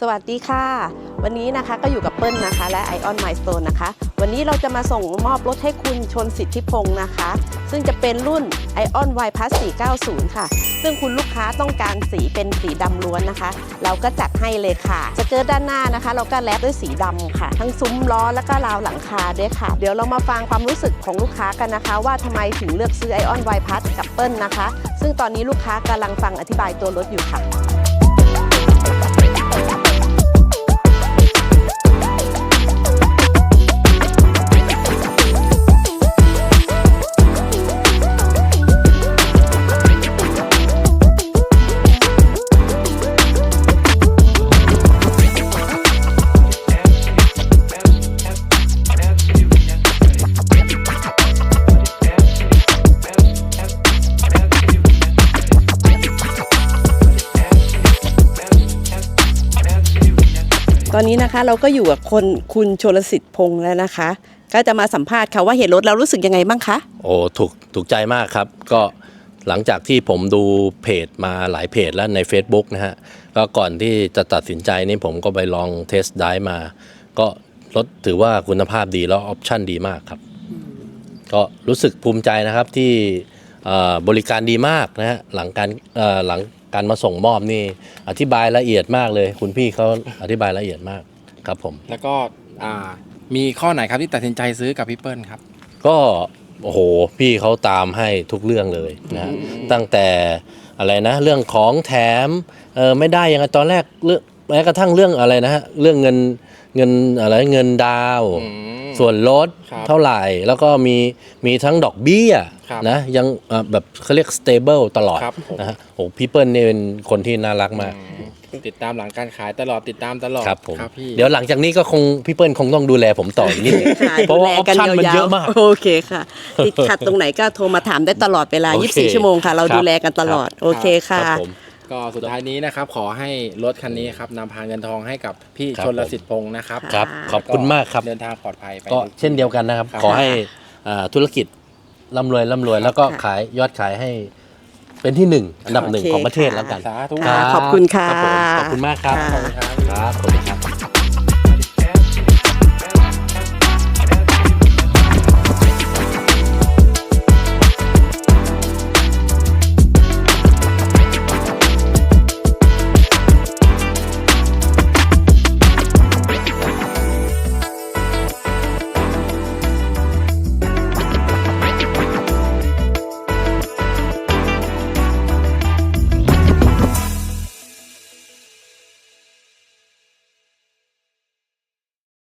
สวัสดีค่ะ วันนี้นะคะก็อยู่กับเปิ้ลนะคะ และ Ion Milestone นะคะ วันนี้เราจะมาส่งมอบรถให้คุณชนสิทธิพงศ์นะคะ ซึ่งจะเป็นรุ่น Ion Y Plus 490 ค่ะ ซึ่งคุณลูกค้าต้องการสีเป็นสีดำล้วนนะคะ เราก็จัดให้เลยค่ะจะเจอด้านหน้านะคะ เราก็แลปด้วยสีดำค่ะ ทั้งซุ้มล้อแล้วก็ราวหลังคาด้วยค่ะ เดี๋ยวเรามาฟังความรู้สึกของลูกค้ากันนะคะ ว่าทำไมถึงเลือกซื้อ Ion Y Plus กับเปิ้ลนะคะ ซึ่งตอนนี้ลูกค้ากำลังฟังอธิบายตัวรถอยู่ค่ะ ตอนนี้นะคะเราก็อยู่กับคนคุณชลสิทธิ์พงษ์แล้วนะคะ ก็จะมาสัมภาษณ์ค่ะว่าเห็นรถแล้วรู้สึกยังไงบ้างคะ โอ้ถูกถูกใจมากครับ ก็หลังจากที่ผมดูเพจมาหลายเพจแล้วใน Facebook นะฮะ ก็ก่อนที่จะตัดสินใจนี่ผมก็ไปลองเทสได้มา ก็รถถือว่าคุณภาพดีแล้วออปชั่นดีมากครับ ก็รู้สึกภูมิใจนะครับที่ บริการดีมากนะฮะหลังการเอ่อหลังการมาส่งมอบนี่อธิบายละเอียดมากเลย คุณพี่เขาอธิบายละเอียดมากครับผม แล้วก็อ่ามีข้อไหนครับที่ตัดสินใจซื้อกับพี่เปิ้ลครับ ก็โอ้โหพี่เขาตามให้ทุกเรื่องเลยนะฮะตั้งแต่อะไรนะเรื่องของแถมเออไม่ได้ยังไงตอนแรกเรื่องแม้กระทั่งเรื่องอะไรนะฮะเรื่องเงินเงินอะไรเงินดาวน์อืม ส่วนลดครับเท่าไหร่ แล้วก็มีมีทั้งดอกเบี้ยครับนะยังเอ่อแบบเขาเรียก stable ตลอดครับผมนะฮะโอ้พี่เปิ้ลนี่เป็นคนที่น่ารักมากอืมติดตามหลังการขายตลอดติดตามตลอดครับผมครับพี่เดี๋ยวหลังจากนี้ก็คงพี่เปิ้ลคงต้องดูแลผมต่ออีกนิดนึงค่ะเพราะว่าดูอแลอปชั่นมันเยอะมากโอเคค่ะติดขัดตรงไหนก็โทรมาถามได้ตลอดเวลาโอเค24 ชั่วโมงค่ะ เราครับดูแลกันตลอดโอเคค่ะครับผม ก็สุดท้ายนี้นะครับ ขอให้รถคันนี้ครับนำพาเงินทองให้กับพี่ครับชนลสิทธิ์พงศ์นะครับครับ ขอบคุณมากครับ เดินทางปลอดภัยไป ก็เช่นเดียวกันนะครับ ครับ ขอให้อ่าธุรกิจร่ำรวยร่ำรวย แล้วก็ค่ะขายยอดขายให้เป็นที่หนึ่งอันดับหนึ่งโอเคของประเทศค่ะ แล้วกันสาธุค่ะขอบคุณค่ะ รับผมขอบคุณมากครับค่ะขอบคุณครับ ครับขอบคุณครับ